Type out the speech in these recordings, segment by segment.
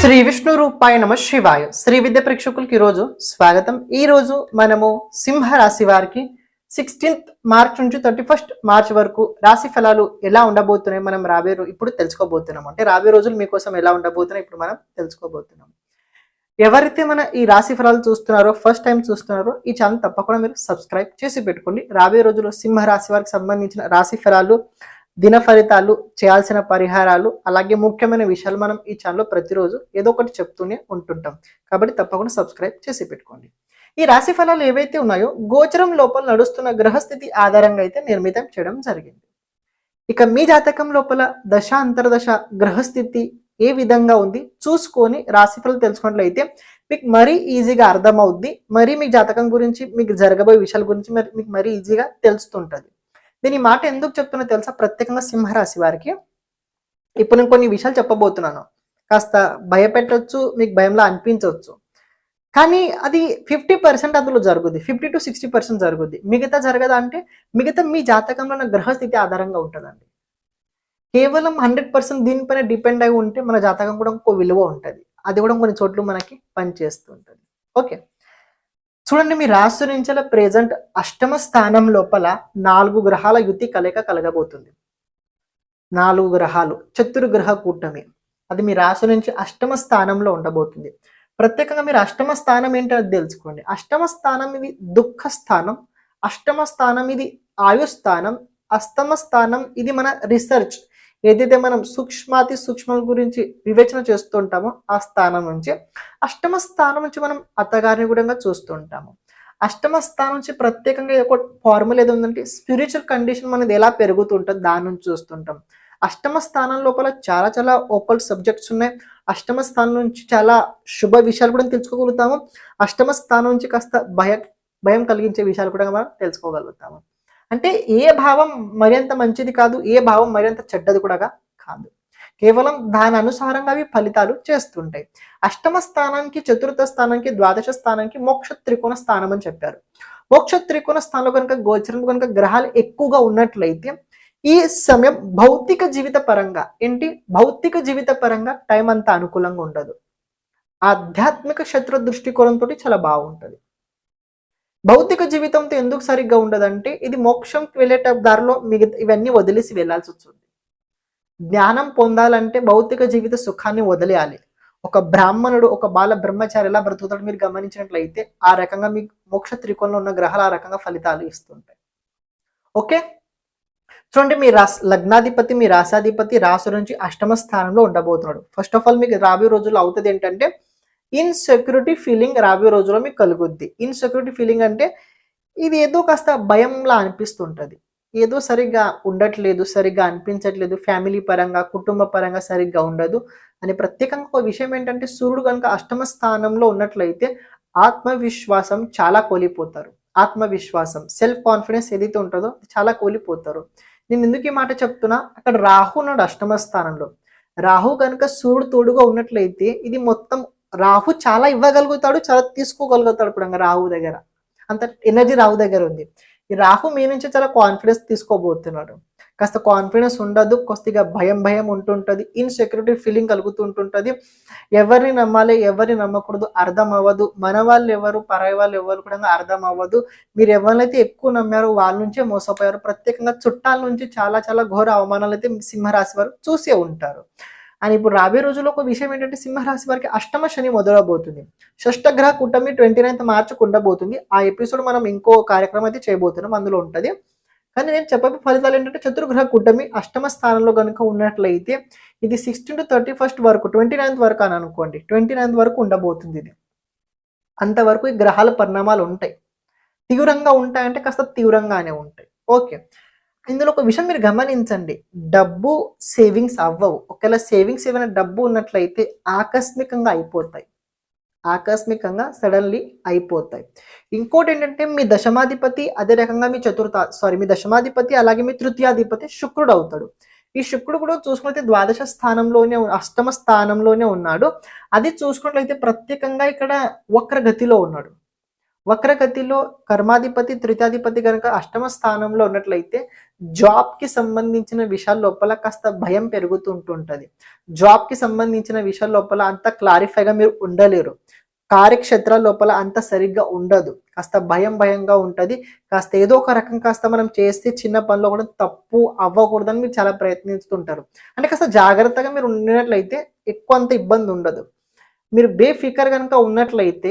శ్రీ విష్ణు రూపాయ నమ శివాయ. శ్రీ విద్య ప్రేక్షకులకి ఈరోజు స్వాగతం. ఈ రోజు మనము సింహ రాశి వారికి సిక్స్టీన్త్ మార్చ్ నుంచి థర్టీ ఫస్ట్ మార్చ్ వరకు రాశి ఫలాలు ఎలా ఉండబోతున్నాయి మనం రాబోయే రో- ఇప్పుడు తెలుసుకోబోతున్నాం. అంటే రాబోయే రోజులు మీకోసం ఎలా ఉండబోతున్నాయి ఇప్పుడు మనం తెలుసుకోబోతున్నాం. ఎవరైతే మన ఈ రాశి ఫలాలు చూస్తున్నారో ఫస్ట్ టైం చూస్తున్నారో ఈ ఛానల్ తప్పకుండా మీరు సబ్స్క్రైబ్ చేసి పెట్టుకోండి. రాబోయే రోజుల్లో సింహ రాశి వారికి సంబంధించిన రాశి ఫలాలు దిన ఫలితాలు చేయాల్సిన పరిహారాలు అలాగే ముఖ్యమైన విషయాలు మనం ఈ ఛానల్లో ప్రతిరోజు ఏదో ఒకటి చెప్తూనే ఉంటుంటాం. కాబట్టి తప్పకుండా సబ్స్క్రైబ్ చేసి పెట్టుకోండి. ఈ రాశి ఫలాలు ఏవైతే ఉన్నాయో గోచరం లోపల నడుస్తున్న గ్రహస్థితి ఆధారంగా అయితే నిర్మితం చేయడం జరిగింది. ఇక మీ జాతకం లోపల దశ అంతర్దశ గ్రహస్థితి ఏ విధంగా ఉంది? చూసుకొని రాశి ఫలాలు తెలుసుకున్నట్లయితే మీకు మరీ ఈజీగా అర్థమవుద్ది. మరీ మీ జాతకం గురించి మీకు జరగబోయే విషయాల గురించి మరి మీకు మరీ ఈజీగా తెలుస్తుంటుంది. నేను ఈ మాట ఎందుకు చెప్తున్నా తెలుసా? ప్రత్యేకంగా సింహరాశి వారికి. ఇప్పుడు నేను కొన్ని విషయాలు చెప్పబోతున్నాను. కాస్త భయపెట్టొచ్చు మీకు భయంలా అనిపించవచ్చు కానీ అది ఫిఫ్టీ పర్సెంట్ అందులో జరుగుద్ది. ఫిఫ్టీ టు సిక్స్టీ పర్సెంట్ జరుగుద్ది. మిగతా జరగదా అంటే మిగతా మీ జాతకంలో ఉన్న గ్రహస్థితి ఆధారంగా ఉంటుందండి. కేవలం హండ్రెడ్ పర్సెంట్ దీనిపైన డిపెండ్ అయి ఉంటే మన జాతకం కూడా ఇంకో విలువ ఉంటుంది. అది కూడా కొన్ని చోట్ల మనకి పనిచేస్తూ ఉంటుంది. ఓకే? చూడండి మీ రాశి నుంచి ప్రెజెంట్ అష్టమ స్థానం లోపల నాలుగు గ్రహాల యుతి కలయిక కలగబోతుంది. నాలుగు గ్రహాలు చతుర్గ్రహ కూటమి. అది మీ రాశి నుంచి అష్టమ స్థానంలో ఉండబోతుంది. ప్రత్యేకంగా మీరు అష్టమ స్థానం ఏంటో అది తెలుసుకోండి. అష్టమ స్థానం ఇది దుఃఖ స్థానం అష్టమ స్థానం ఇది ఆయు స్థానం అష్టమ స్థానం ఇది మన రీసెర్చ్ ఏదైతే మనం సూక్ష్మాతి సూక్ష్మం గురించి వివేచన చేస్తుంటామో ఆ స్థానం నుంచి అష్టమ స్థానం నుంచి మనం అత్తగారిని కూడా చూస్తుంటాము. అష్టమ స్థానం నుంచి ప్రత్యేకంగా ఒక ఫార్ములా ఏదో ఉందంటే స్పిరిచువల్ కండిషన్ మనది ఎలా పెరుగుతుంటుంది దాని నుంచి చూస్తుంటాం. అష్టమ స్థానం లోపల చాలా చాలా ఓపల్ సబ్జెక్ట్స్ ఉన్నాయి. అష్టమ స్థానం నుంచి చాలా శుభ విషయాలు కూడా తెలుసుకోగలుగుతాము. అష్టమ స్థానం నుంచి కాస్త భయ భయం కలిగించే విషయాలు కూడా మనం తెలుసుకోగలుగుతాము. అంటే ఏ భావం మరింత మంచిది కాదు ఏ భావం మరింత చెడ్డది కూడా కాదు. కేవలం దాని అనుసారంగా అవి ఫలితాలు చేస్తుంటాయి. అష్టమ స్థానానికి చతుర్థ స్థానానికి ద్వాదశ స్థానానికి మోక్ష త్రికోణ స్థానం అని చెప్పారు. మోక్ష త్రికోణ స్థానంలో కనుక గోచరం కనుక గ్రహాలు ఎక్కువగా ఉన్నట్లయితే ఈ సమయం భౌతిక జీవిత పరంగా ఏంటి? భౌతిక జీవిత పరంగా టైం అంత అనుకూలంగా ఉండదు. ఆధ్యాత్మిక శత్రు దృష్టికోణంతో చాలా బాగుంటది. భౌతిక జీవితంతో ఎందుకు సరిగ్గా ఉండదంటే ఇది మోక్షంకి వెళ్ళేట దారిలో మిగతా ఇవన్నీ వదిలేసి వెళ్ళాల్సి వస్తుంది. జ్ఞానం పొందాలంటే భౌతిక జీవిత సుఖాన్ని వదిలేయాలి. ఒక బ్రాహ్మణుడు ఒక బాల బ్రహ్మచారి ఎలా బ్రతుకుతాడు మీరు గమనించినట్లయితే ఆ రకంగా మీకు మోక్ష త్రికోణంలో ఉన్న గ్రహాలు ఆ రకంగా ఫలితాలు ఇస్తుంటాయి. ఓకే? చూడండి మీ రాస్ లగ్నాధిపతి మీ రాసాధిపతి రాసు నుంచి అష్టమ స్థానంలో ఉండబోతున్నాడు. ఫస్ట్ ఆఫ్ ఆల్ మీకు రాబోయే రోజుల్లో అవుతుంది ఏంటంటే ఇన్సెక్యూరిటీ ఫీలింగ్ రాబోయే రోజుల్లో మీకు కలుగుద్ది. ఇన్సెక్యూరిటీ ఫీలింగ్ అంటే ఇది ఏదో కాస్త భయంలా అనిపిస్తుంటది. ఏదో సరిగ్గా ఉండట్లేదు సరిగ్గా అనిపించట్లేదు ఫ్యామిలీ పరంగా కుటుంబ పరంగా సరిగ్గా ఉండదు అని ప్రత్యేకంగా ఒక విషయం ఏంటంటే సూర్యుడు కనుక అష్టమ స్థానంలో ఉన్నట్లయితే ఆత్మవిశ్వాసం చాలా కోల్పోతారు. ఆత్మవిశ్వాసం సెల్ఫ్ కాన్ఫిడెన్స్ ఏదైతే ఉంటుందో చాలా కోల్పోతారు. నేను ఎందుకు ఈ మాట చెప్తున్నా? అక్కడ రాహు ఉన్నాడు అష్టమ స్థానంలో. రాహు కనుక సూర్యుడు తోడుగా ఉన్నట్లయితే ఇది మొత్తం రాహు చాలా ఇవ్వగలుగుతాడు చాలా తీసుకోగలుగుతాడు కూడా రాహు దగ్గర. అంత ఎనర్జీ రాహు దగ్గర ఉంది. ఈ రాహు మీ నుంచి చాలా కాన్ఫిడెన్స్ తీసుకోబోతున్నాడు. కాస్త కాన్ఫిడెన్స్ ఉండదు కొద్దిగా భయం భయం ఉంటుంటుంది ఇన్సెక్యూరిటీ ఫీలింగ్ కలుగుతుంటుంటుంది. ఎవరిని నమ్మాలి ఎవరిని నమ్మకూడదు అర్థం అవ్వదు. మన వాళ్ళు ఎవరు పరాయి వాళ్ళు ఎవరు కూడా అర్థం అవ్వదు. మీరు ఎవరినైతే ఎక్కువ నమ్మారో వాళ్ళ నుంచే మోసపోయారు ప్రత్యేకంగా చుట్టాల నుంచి చాలా చాలా ఘోర అవమానాలు అయితే సింహరాశి వారు చూసే ఉంటారు. అని ఇప్పుడు రాబోయే రోజుల్లో ఒక విషయం ఏంటంటే సింహరాశి వారికి అష్టమ శని మొదలవబోతుంది. షష్టగ్రహ కూటమి ట్వంటీ నైన్త్ మార్చి ఉండబోతుంది. ఆ ఎపిసోడ్ మనం ఇంకో కార్యక్రమం అయితే చేయబోతున్నాం. అందులో ఉంటుంది. కానీ నేను చెప్పే ఫలితాలు ఏంటంటే చతుర్గ్రహ కూటమి అష్టమ స్థానంలో కనుక ఉన్నట్లయితే ఇది సిక్స్టీన్ టు థర్టీ ఫస్ట్ వరకు ట్వంటీ నైన్త్ వరకు అని అనుకోండి. ట్వంటీ నైన్త్ వరకు ఉండబోతుంది ఇది. అంతవరకు ఈ గ్రహాల పరిణామాలు ఉంటాయి. తీవ్రంగా ఉంటాయంటే కాస్త తీవ్రంగానే ఉంటాయి. ఓకే. ఇందులో ఒక విషయం మీరు గమనించండి. డబ్బు సేవింగ్స్ అవ్వవు. ఒకవేళ సేవింగ్స్ ఏమైనా డబ్బు ఉన్నట్లయితే ఆకస్మికంగా అయిపోతాయి. ఆకస్మికంగా సడన్లీ అయిపోతాయి. ఇంకోటి ఏంటంటే మీ దశమాధిపతి అదే రకంగా మీ చతుర్థ సారీ మీ దశమాధిపతి అలాగే మీ తృతీయాధిపతి శుక్రుడు అవుతాడు. ఈ శుక్రుడు కూడా చూసుకున్నట్లయితే ద్వాదశ స్థానంలోనే అష్టమ స్థానంలోనే ఉన్నాడు. అది చూసుకున్నట్లయితే ప్రత్యేకంగా ఇక్కడ వక్రగతిలో ఉన్నాడు. వక్రగతిలో కర్మాధిపతి తృతీయాధిపతి కనుక అష్టమ స్థానంలో ఉన్నట్లయితే జాబ్కి సంబంధించిన విషయాల లోపల కాస్త భయం పెరుగుతుంటుంటుంది. జాబ్కి సంబంధించిన విషయాల లోపల అంత క్లారిఫైగా మీరు ఉండలేరు. కార్యక్షేత్రాల లోపల అంత సరిగ్గా ఉండదు. కాస్త భయం భయంగా ఉంటుంది. కాస్త ఏదో ఒక రకం కాస్త మనం చేస్తే చిన్న పనిలో కూడా తప్పు అవ్వకూడదని మీరు చాలా ప్రయత్నిస్తుంటారు. అంటే కాస్త జాగ్రత్తగా మీరు ఉండినట్లయితే ఎక్కువ అంత ఇబ్బంది ఉండదు. మీరు బేఫికర్ కనుక ఉన్నట్లయితే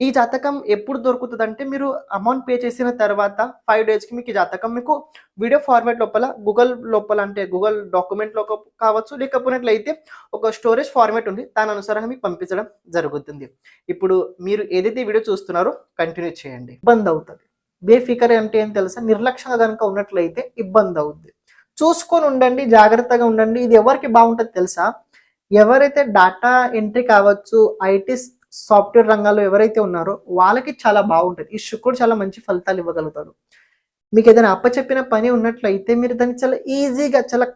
ఈ జాతకం ఎప్పుడు దొరుకుతుంది అంటే మీరు అమౌంట్ పే చేసిన తర్వాత ఫైవ్ డేస్కి మీకు ఈ జాతకం మీకు వీడియో ఫార్మాట్ లోపల గూగుల్ లోపల అంటే గూగుల్ డాక్యుమెంట్లో కావచ్చు లేకపోయినట్లయితే ఒక స్టోరేజ్ ఫార్మాట్ ఉంది. దాని అనుసారంగా మీకు పంపించడం జరుగుతుంది. ఇప్పుడు మీరు ఏదైతే వీడియో చూస్తున్నారో కంటిన్యూ చేయండి. ఇబ్బంది అవుతుంది. బేఫికర్ అంటే ఏం తెలుసా? నిర్లక్ష్యంగా కనుక ఉన్నట్లయితే ఇబ్బంది అవుద్ది. చూసుకొని ఉండండి జాగ్రత్తగా ఉండండి. ఇది ఎవరికి బాగుంటుంది తెలుసా? ఎవరైతే డాటా ఎంట్రీ కావచ్చు ఐటీ సాఫ్ట్వేర్ రంగాల్లో ఎవరైతే ఉన్నారో వాళ్ళకి చాలా బాగుంటుంది. ఈ శుక్రుడు చాలా మంచి ఫలితాలు ఇవ్వగలుగుతాడు. మీకు ఏదైనా అప్పచెప్పిన పని ఉన్నట్లయితే మీరు దాన్ని చాలా ఈజీగా చాలా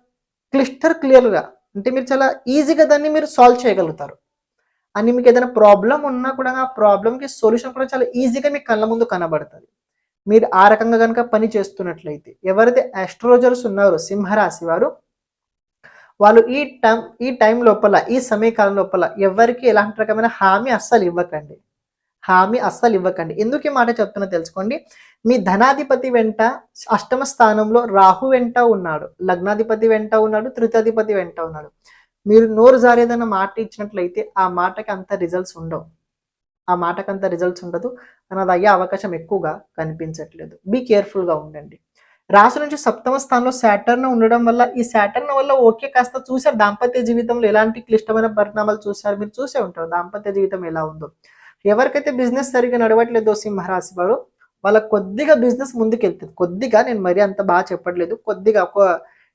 క్లిస్టర్ క్లియర్గా అంటే మీరు చాలా ఈజీగా దాన్ని మీరు సాల్వ్ చేయగలుగుతారు. అని మీకు ఏదైనా ప్రాబ్లం ఉన్నా కూడా ఆ ప్రాబ్లంకి సొల్యూషన్ కూడా చాలా ఈజీగా మీ కళ్ళ ముందు కనబడుతుంది. మీరు ఆ రకంగా కనుక పని చేస్తున్నట్లయితే ఎవరైతే ఆస్ట్రాలజర్స్ ఉన్నారో సింహరాశి వారు వాళ్ళు ఈ టైం ఈ టైం లోపల ఈ సమయకాలం లోపల ఎవరికి ఎలాంటి రకమైన హామీ అస్సలు ఇవ్వకండి. హామీ అస్సలు ఇవ్వకండి. ఎందుకు ఈ మాట చెప్తున్నా తెలుసుకోండి. మీ ధనాధిపతి వెంట అష్టమ స్థానంలో రాహు వెంట ఉన్నాడు. లగ్నాధిపతి వెంట ఉన్నాడు. తృతాధిపతి వెంట ఉన్నాడు. మీరు నోరు జారేదన్న మాట ఇచ్చినట్లయితే ఆ మాటకి అంత రిజల్ట్స్ ఉండవు. ఆ మాటకి అంత రిజల్ట్స్ ఉండదు. అన్నది అయ్యే అవకాశం ఎక్కువగా కనిపించట్లేదు. బీ కేర్ఫుల్గా ఉండండి. రాశి నుంచి సప్తమ స్థానంలో శాటర్న్ ఉండడం వల్ల ఈ శాటర్న్ వల్ల ఓకే కాస్త చూసారు దాంపత్య జీవితంలో ఎలాంటి క్లిష్టమైన పరిణామాలు చూసారు మీరు చూసే ఉంటారు. దాంపత్య జీవితం ఎలా ఉందో. ఎవరికైతే బిజినెస్ సరిగా నడవట్లేదో సింహరాశి వారు వాళ్ళ కొద్దిగా బిజినెస్ ముందుకెళ్తుంది. కొద్దిగా నేను మరీ అంత బాగా చెప్పట్లేదు. కొద్దిగా ఒక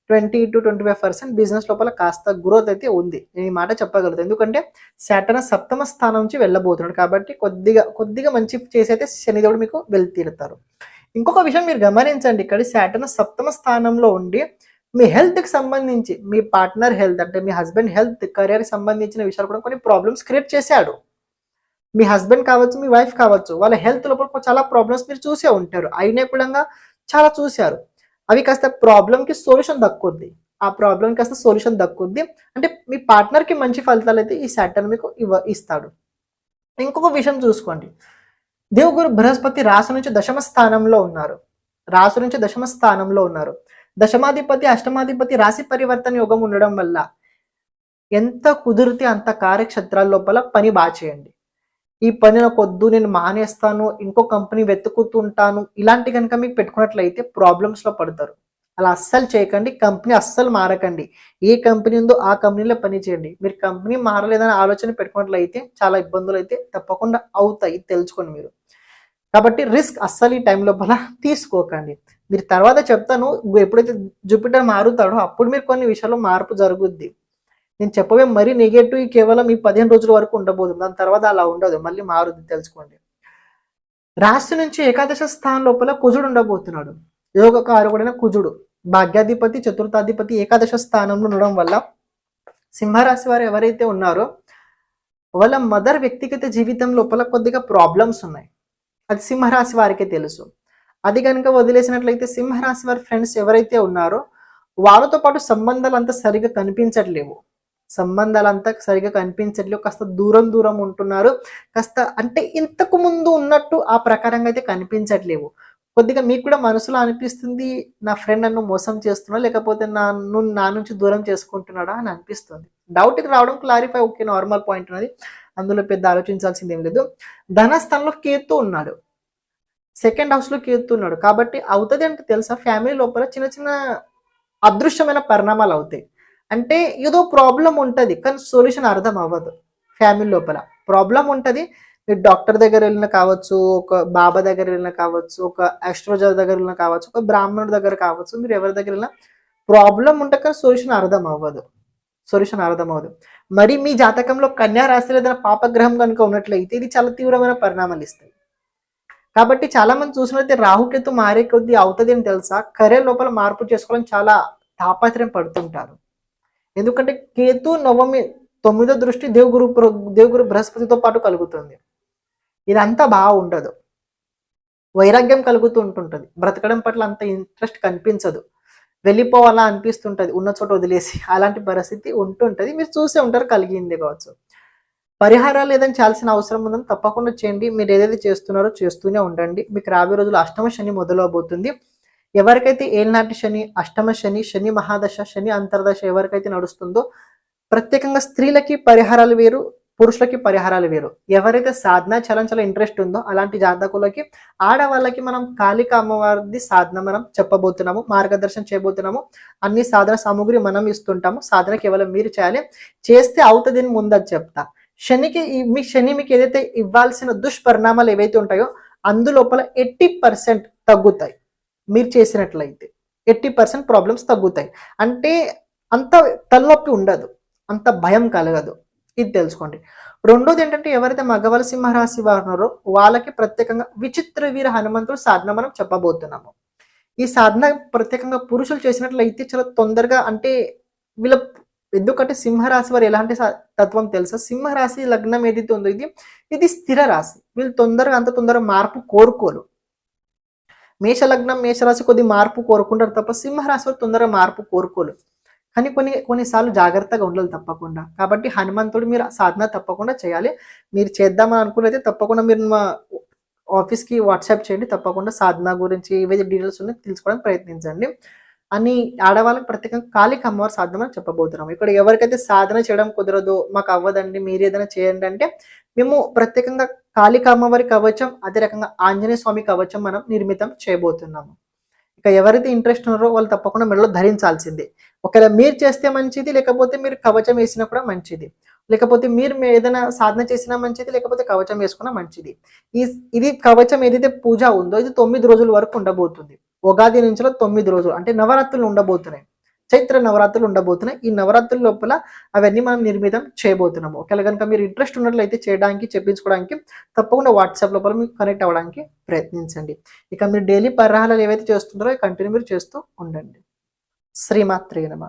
twenty two twenty five percent business లోపల కాస్త గ్రోత్ అయితే ఉంది. నేను ఈ మాట చెప్పగలుగుతాను ఎందుకంటే శాటర్న్ సప్తమ స్థానం నుంచి వెళ్ళబోతున్నాడు. కాబట్టి కొద్దిగా కొద్దిగా మంచి చేసి అయితే శనిదేవుడు మీకు వెళ్తీరుతారు. ఇంకొక విషయం మీరు గమనించండి ఇక్కడ శాటర్న్ సప్తమ స్థానంలో ఉండి మీ హెల్త్కి సంబంధించి మీ పార్ట్నర్ హెల్త్ అంటే మీ హస్బెండ్ హెల్త్ కెరియర్కి సంబంధించిన విషయాలు కూడా కొన్ని ప్రాబ్లమ్స్ క్రియేట్ చేశాడు. మీ హస్బెండ్ కావచ్చు మీ వైఫ్ కావచ్చు వాళ్ళ హెల్త్ లోపల చాలా ప్రాబ్లమ్స్ మీరు చూసే ఉంటారు. అయినా కూడా చాలా చూశారు. అవి కాస్త ప్రాబ్లంకి సొల్యూషన్ దక్కుద్ది. ఆ ప్రాబ్లం కాస్త సొల్యూషన్ దక్కుద్ది. అంటే మీ పార్ట్నర్కి మంచి ఫలితాలు అయితే ఈ సాటర్న్ మీకు ఇవ్వ ఇస్తాడు. ఇంకొక విషయం చూసుకోండి. దేవుగురు బృహస్పతి రాశి నుంచి దశమ స్థానంలో ఉన్నారు. రాశి నుంచి దశమ స్థానంలో ఉన్నారు. దశమాధిపతి అష్టమాధిపతి రాశి పరివర్తన యోగం ఉండడం వల్ల ఎంత కుదిరితే అంత కార్యక్షేత్రాల లోపల పని బాగా చేయండి. ఈ పని నాకు వద్దు నేను మానేస్తాను ఇంకో కంపెనీ వెతుకుతుంటాను ఇలాంటి కనుక మీకు పెట్టుకున్నట్లయితే ప్రాబ్లమ్స్లో పడతారు. అలా అస్సలు చేయకండి కంపెనీ అస్సలు మారకండి. ఏ కంపెనీ ఉందో ఆ కంపెనీలో పని చేయండి. మీరు కంపెనీ మారలేదని ఆలోచన పెట్టుకున్నట్లయితే చాలా ఇబ్బందులు అయితే తప్పకుండా అవుతాయి తెలుసుకోండి మీరు. కాబట్టి రిస్క్ అస్సలు ఈ టైం లోపల తీసుకోకండి. మీరు తర్వాత చెప్తాను ఎప్పుడైతే జూపిటర్ మారుతాడో అప్పుడు మీరు కొన్ని విషయాల్లో మార్పు జరుగుద్ది. నేను చెప్పవే మరీ నెగటివ్ కేవలం ఈ పదిహేను రోజుల వరకు ఉండబోదు. దాని తర్వాత అలా ఉండదు. మళ్ళీ మారుద్ది తెలుసుకోండి. రాశి నుంచి ఏకాదశ స్థానం లోపల కుజుడు ఉండబోతున్నాడు. యోగకారకుడైన కుజుడు భాగ్యాధిపతి చతుర్థాధిపతి ఏకాదశ స్థానంలో ఉండడం వల్ల సింహరాశి వారు ఎవరైతే ఉన్నారో వాళ్ళ మదర్ వ్యక్తిగత జీవితం లోపల కొద్దిగా ప్రాబ్లమ్స్ ఉన్నాయి. అది సింహరాశి వారికే తెలుసు. అది కనుక వదిలేసినట్లయితే సింహరాశి వారి ఫ్రెండ్స్ ఎవరైతే ఉన్నారో వాళ్ళతో పాటు సంబంధాలు అంతా సరిగా కనిపించట్లేవు. సంబంధాలు అంతా సరిగా కనిపించట్లేవు. కాస్త దూరం దూరం ఉంటున్నారు. కాస్త అంటే ఇంతకు ముందు ఉన్నట్టు ఆ ప్రకారంగా అయితే కనిపించట్లేవు. కొద్దిగా మీకు కూడా మనసులో అనిపిస్తుంది నా ఫ్రెండ్ నన్ను మోసం చేస్తున్నా లేకపోతే నన్ను నా నుంచి దూరం చేసుకుంటున్నాడా అని అనిపిస్తుంది. డౌట్ ఇది రావడం క్లారిఫై ఓకే నార్మల్ పాయింట్ ఉన్నది. అందులో పెద్ద ఆలోచించాల్సింది ఏం లేదు. ధనస్థానంలో కేతు ఉన్నాడు. సెకండ్ హౌస్లో కేతు ఉన్నాడు. కాబట్టి అవుతుంది అంటే తెలుసా? ఫ్యామిలీ లోపల చిన్న చిన్న అదృశ్యమైన పరిణామాలు అవుతాయి. అంటే ఏదో ప్రాబ్లం ఉంటుంది కానీ సొల్యూషన్ అర్థం అవ్వదు ఫ్యామిలీ లోపల. ప్రాబ్లం ఉంటుంది మీరు డాక్టర్ దగ్గర వెళ్ళిన కావచ్చు ఒక బాబా దగ్గర వెళ్ళిన కావచ్చు ఒక ఆస్ట్రోజర్ దగ్గర వెళ్ళిన కావచ్చు ఒక బ్రాహ్మణుడి దగ్గర కావచ్చు మీరు ఎవరి దగ్గర వెళ్ళినా ప్రాబ్లం ఉంటే కానీ సొల్యూషన్ అర్థం అవ్వదు. సొల్యూషన్ అర్థం మరి మీ జాతకంలో కన్యా రాశి ఏదైనా పాపగ్రహం కనుక ఉన్నట్లయితే ఇది చాలా తీవ్రమైన పరిణామాలు ఇస్తాయి కాబట్టి చాలా మంది చూసినట్లయితే రాహుకేతు మారే కొద్దీ అవుతుంది అని తెలుసా? కరే లోపల మార్పు చేసుకోవాలని చాలా తాపత్రయం పడుతుంటారు. ఎందుకంటే కేతు నవమి తొమ్మిదో దృష్టి దేవుగురు దేవుగురు బృహస్పతితో పాటు కలుగుతుంది. ఇదంతా బాగా ఉండదు. వైరాగ్యం కలుగుతూ ఉంటుంటుంది. బ్రతకడం పట్ల అంత ఇంట్రెస్ట్ కనిపించదు. వెళ్ళిపోవాలా అనిపిస్తుంటది ఉన్న చోట వదిలేసి అలాంటి పరిస్థితి ఉంటుంటది. మీరు చూసే ఉంటారు కలిగింది కావచ్చు. పరిహారాలు ఏదైనా చేయాల్సిన అవసరం ఉందని తప్పకుండా చేయండి. మీరు ఏదైతే చేస్తున్నారో చేస్తూనే ఉండండి. మీకు రాబోయే రోజులు అష్టమ శని మొదలవబోతుంది. ఎవరికైతే ఏళ్ళనాటి శని అష్టమ శని శని మహాదశ శని అంతర్దశ ఎవరికైతే నడుస్తుందో ప్రత్యేకంగా స్త్రీలకి పరిహారాలు వేరు పురుషులకి పరిహారాలు వేరు. ఎవరైతే సాధన చాలా చాలా ఇంట్రెస్ట్ ఉందో అలాంటి జాతకులకి ఆడవాళ్ళకి మనం కాళిక అమ్మవారిది సాధన మనం చెప్పబోతున్నాము మార్గదర్శనం చేయబోతున్నాము అన్ని సాధన సామాగ్రి మనం ఇస్తుంటాము. సాధన కేవలం మీరు చేయాలి. చేస్తే అవుతుంది అని ముందని చెప్తా. శనికి మీ శని మీకు ఏదైతే ఇవ్వాల్సిన దుష్పరిణామాలు ఏవైతే ఉంటాయో అందులోపల ఎయిటీ పర్సెంట్ తగ్గుతాయి. మీరు చేసినట్లయితే ఎయిటీ పర్సెంట్ ప్రాబ్లమ్స్ తగ్గుతాయి. అంటే అంత తలనొప్పి ఉండదు. అంత భయం కలగదు. ఇది తెలుసుకోండి. రెండోది ఏంటంటే ఎవరైతే మగవాళ్ళ సింహరాశి వారు ఉన్నారో వాళ్ళకి ప్రత్యేకంగా విచిత్ర వీర హనుమంతుడు సాధన మనం చెప్పబోతున్నాము. ఈ సాధన ప్రత్యేకంగా పురుషులు చేసినట్లయితే చాలా తొందరగా అంటే వీళ్ళ ఎందుకంటే సింహరాశి వారు ఎలాంటి తత్వం తెలుసా? సింహరాశి లగ్నం ఏదైతే ఉందో ఇది ఇది స్థిర రాశి. వీళ్ళు తొందరగా అంత తొందరగా మార్పు కోరుకోరు. మేష లగ్నం మేషరాశి కొద్ది మార్పు కోరుకుంటారు తప్ప సింహరాశి వారు తొందరగా మార్పు కోరుకోరు. కానీ కొన్ని కొన్నిసార్లు జాగ్రత్తగా ఉండాలి తప్పకుండా. కాబట్టి హనుమంతుడు మీరు సాధన తప్పకుండా చేయాలి. మీరు చేద్దామని అనుకున్నైతే తప్పకుండా మీరు మా ఆఫీస్కి వాట్సాప్ చేయండి. తప్పకుండా సాధన గురించి ఏవైతే డీటెయిల్స్ ఉన్నాయో. తెలుసుకోవడానికి ప్రయత్నించండి. అని ఆడవాళ్ళకి ప్రత్యేకంగా కాళిక అమ్మవారు సాధన అని చెప్పబోతున్నాం. ఇక్కడ ఎవరికైతే సాధన చేయడం కుదరదో మాకు అవ్వదండి. మీరు ఏదైనా చేయండి అంటే మేము ప్రత్యేకంగా కాళిక అమ్మవారి కవచం అదే రకంగా ఆంజనేయ స్వామి కవచం మనం నిర్మితం చేయబోతున్నాము. ఇక ఎవరైతే ఇంట్రెస్ట్ ఉన్నారో వాళ్ళు తప్పకుండా మెడలో ధరించాల్సిందే. ఒకవేళ మీరు చేస్తే మంచిది లేకపోతే మీరు కవచం వేసినా కూడా మంచిది. లేకపోతే మీరు ఏదైనా సాధన చేసినా మంచిది లేకపోతే కవచం వేసుకున్నా మంచిది. ఈ ఇది కవచం ఏదైతే పూజ ఉందో ఇది తొమ్మిది రోజుల వరకు ఉండబోతుంది. ఉగాది నుంచి తొమ్మిది రోజులు అంటే నవరాత్రులు ఉండబోతున్నాయి. చైత్ర నవరాత్రులు ఉండబోతున్నాయి. ఈ నవరాత్రుల లోపల అవన్నీ మనం నిర్మితం చేయబోతున్నాము. ఒకవేళ కనుక మీరు ఇంట్రెస్ట్ ఉన్నట్లయితే చేయడానికి చెప్పించుకోవడానికి తప్పకుండా వాట్సాప్ లోపల మీకు కనెక్ట్ అవ్వడానికి ప్రయత్నించండి. ఇక మీరు డైలీ పరిహారాలు ఏవైతే చేస్తుంటారో కంటిన్యూ మీరు చేస్తూ ఉండండి. శ్రీమాత్రే నమ.